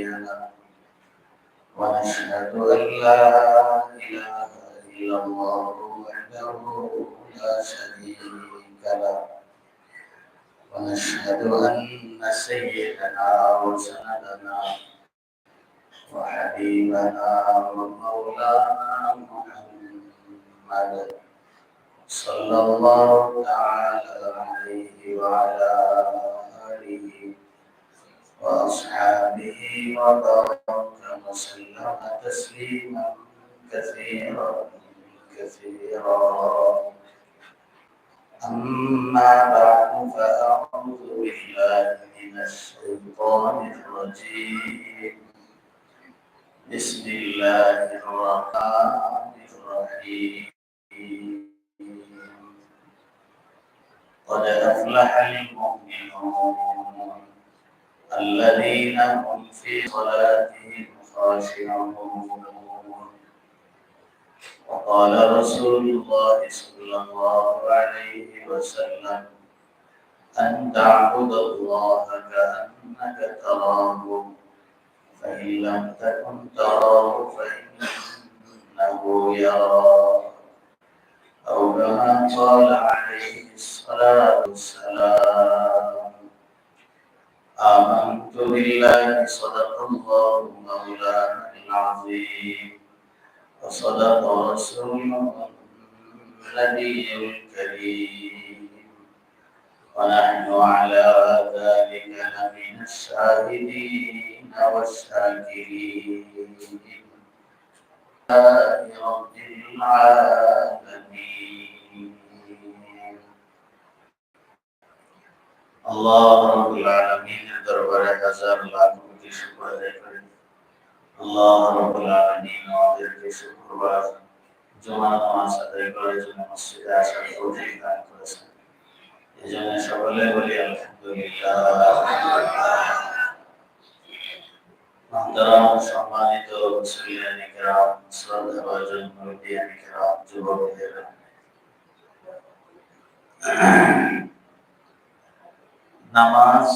له ونشهد أن لا إله إلا الله وحده لا شريك له. ونشهد أن سيدنا وسندنا وحبيبنا ومولانا محمد صلى الله تعالى عليه وعلى آله وأصحابه وبارك وسلم تسليما كثيرا كثيرا. أما بعد فأعوذ بالله من الشيطان الرجيم. بسم الله الرحمن الرحيم. قد أفلح المؤمنون الذين هم في صلاتهم خاشعون. وقال رسول الله صلى الله عليه وسلم أن تعبد الله كأنك تراه فإن لم تكن تراه فإنه يراك. أو كما قال عليه الصلاة والسلام. آمنت بالله صدق الله مولانا العظيم. وصدق رسوله النبي الكريم. ونحن على ذلك لمن الشاهدين والشاكرين. رب العالمين. الله رب العالمين দরবারে হাজার লাখ কোটি শুকর আদায় করি আল্লাহ রব্বুল আলামিন আমাদেরকে শুক্রবার জুমা নামাজ আদায় করার জন্য মসজিদে আসার তৌফিক দান করেছেন এই জন্য সকলে বলি আলহামদুলিল্লাহ মহতরম সম্মানিত মুসলিয়ানি কেরাম শ্রদ্ধাভাজন মুরব্বিয়ানি কেরাম যুবকদের নামাজ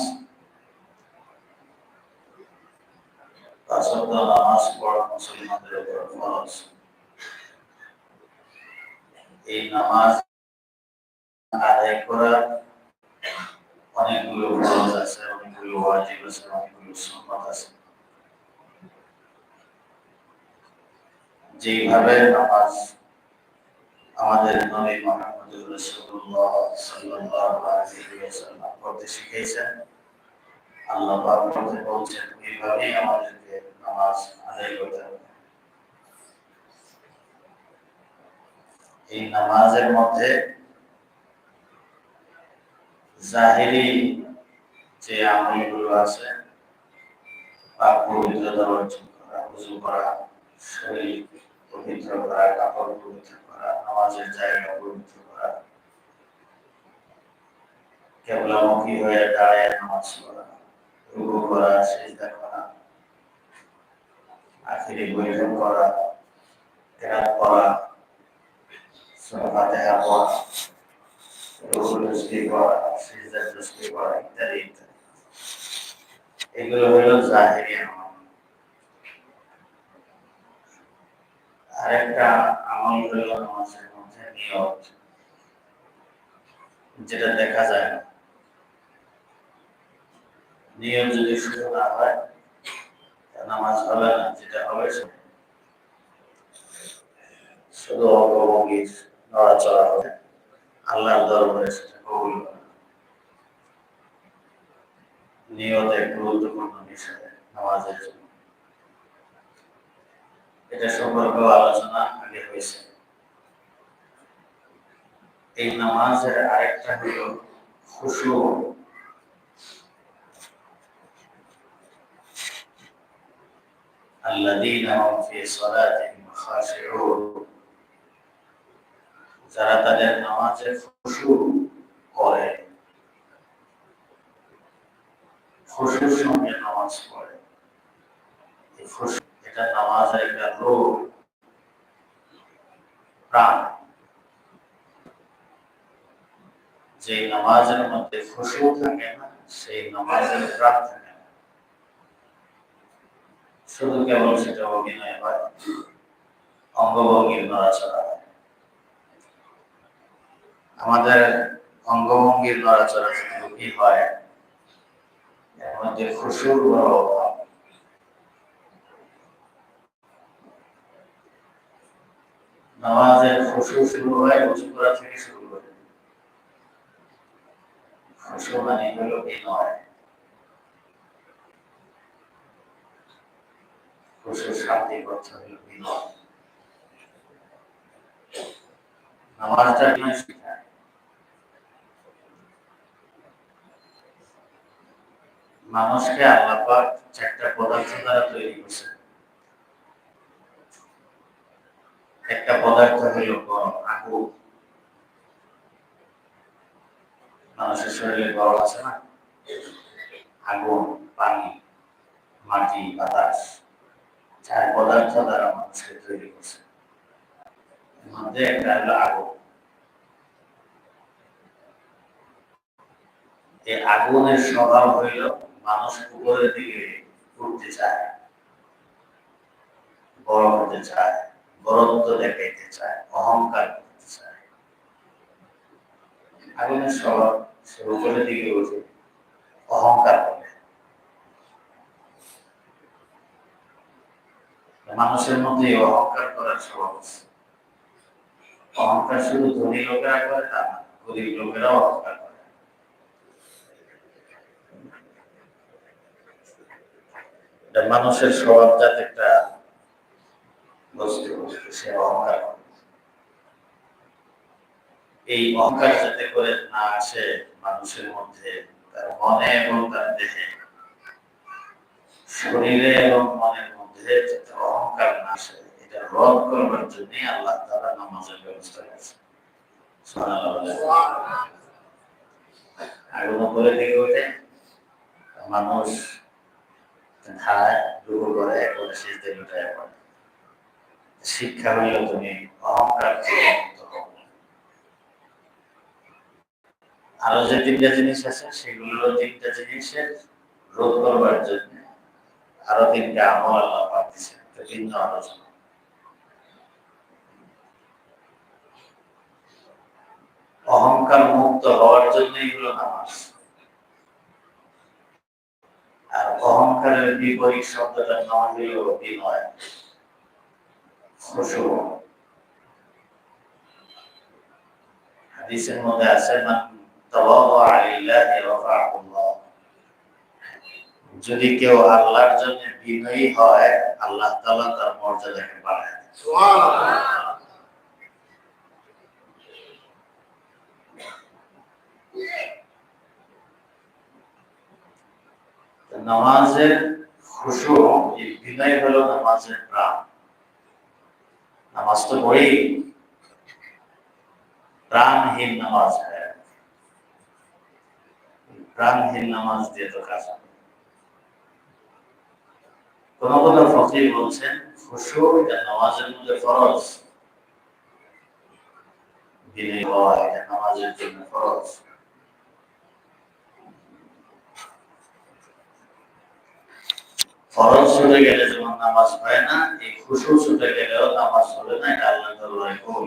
নামাজ পড়া মুসলমানদের উপর ফরজ। এই নামাজ আদায় করা অনেকগুলো ফরজ আছে, অনেকগুলো ওয়াজিব আছে, অনেকগুলো আছে। যেভাবে নামাজ আমাদের নবী মোহাম্মদ রাসূলুল্লাহ সাল্লাল্লাহু আলাইহি ওয়াসাল্লাম পড়তে শিখিয়েছেন। আল্লাহ পাক বলছেন, এইভাবেই আমাদেরকে নামাজ আদায় করতে হবে। এই নামাজের মধ্যে জাহিরি যে আমলগুলো আছে পাক পবিত্রতা অর্জন করা, উজু করা, শরীর পবিত্র করা, কাপড় পবিত্র করা জায়গা পবিত্র করা। হয়ে দাঁড়ায় নামাজ পড়া, রুকু করা, সেজদা করা, আখিরি বৈঠক করা কেরাত করা ইত্যাদি ইত্যাদি। এগুলো হলো জাহিরি আমল আরেকটা নিয়ত যেটা দেখা যায় না। নিয়ম যদি শুরু না হয় নামাজ হবে না, যেটা হবে শুধু নড়াচড়া হবে। আল্লাহর দরবারে সেটা কবুল নিয়ত এক গুরুত্বপূর্ণ বিষয় নামাজের জন্য। এটা সম্পর্কে আলোচনা আগে হয়েছে এই নামাজের আরেকটা হলো খুশু الذين هم في صلاتهم خاشعون যারা তাদের নামাজে খুশু করে খুশুর সঙ্গে নামাজ পড়ে এই খুশু এটা নামাজের একটা রোগ, প্রাণ। যে নামাজের মধ্যে খুশু থাকে না, সেই নামাজের প্রাণ থাকে না। শুধু কেবল সেটা অভিনয় হয়, অঙ্গভঙ্গির নড়াচড়া হয়। আমাদের অঙ্গভঙ্গির নড়াচড়া কি হয়? এর মধ্যে খুশুর বড় নামাজের খুশু শুরু হয় উঁচু করা থেকে শুরু করে খুশু মানে হলো বিনয়। শিখায়। মানুষকে আল্লাহ চারটা পদার্থ দ্বারা তৈরি করছে একটা পদার্থ হইল আগুন মানুষের শরীরে গরম আছে না? আগুন, পানি, মাটি, বাতাস, চার পদার্থ দ্বারা মানুষকে তৈরি করছে। মধ্যে একটা হলো আগুন। এই আগুনের স্বভাব হইল মানুষ উপরের দিকে উঠতে চায়, বড় হতে চায়। বরত্ব দেখাইতে চায়, অহংকার করতে চায়। আগুনের স্বভাব সে উপরের দিকে উঠে অহংকার করে। মানুষের মধ্যে অহংকার করার স্বভাব আছে। অহংকার শুধু ধনী লোকেরা করে তা না, গরিব লোকেরাও অহংকার করে। মানুষের স্বভাবজাত একটা সে অহংকার। এই অহংকার যাতে করে না আসে মানুষের মধ্যে, তার মনে এবং তার দেহে। শরীরে এবং মনের মধ্যে যাতে অহংকার না আসে, এটা করবার আল্লাহ তারা নামাজের ব্যবস্থা করেছে। আগুন করে দিকে ওঠে মানুষ খায় রুকু করে একবারে শেষ দিন অহংকার মুক্ত আরও যে তিনটা জিনিস আছে, সেগুলো তিনটা জিনিসের রোধ করবার জন্য আরও তিনটা আমল আলোচনা। অহংকার মুক্ত হওয়ার জন্য এগুলো নামাজ। আর অহংকারের বিপরীত শব্দটা নাম হইল বিনয় খুশু হাদিসের মধ্যে আছে যদি কেউ আল্লাহর জন্য বিনয়ী হয় আল্লাহ তাআলা তার মর্যাদাকে বাড়ায়। নামাজের খুশু বিনয় হলো নামাজের প্রাণ নামাজ তো পড়ি। প্রাণহীন নামাজ প্রাণহীন নামাজ দিয়ে তো কাজ কোন কোন ফকির বলছেন, খুশু, এটা নামাজের মধ্যে ফরজ। বিনয় হওয়া নামাজের জন্য ফরজ। ফরজ ছুটে গেলে যেমন নামাজ হয় না, এই খুশু ছুটে গেলেও নামাজ হবে না, এটা আল্লাহ কবুল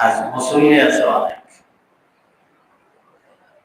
হবে না। আজ মুসল্লি আছে অনেক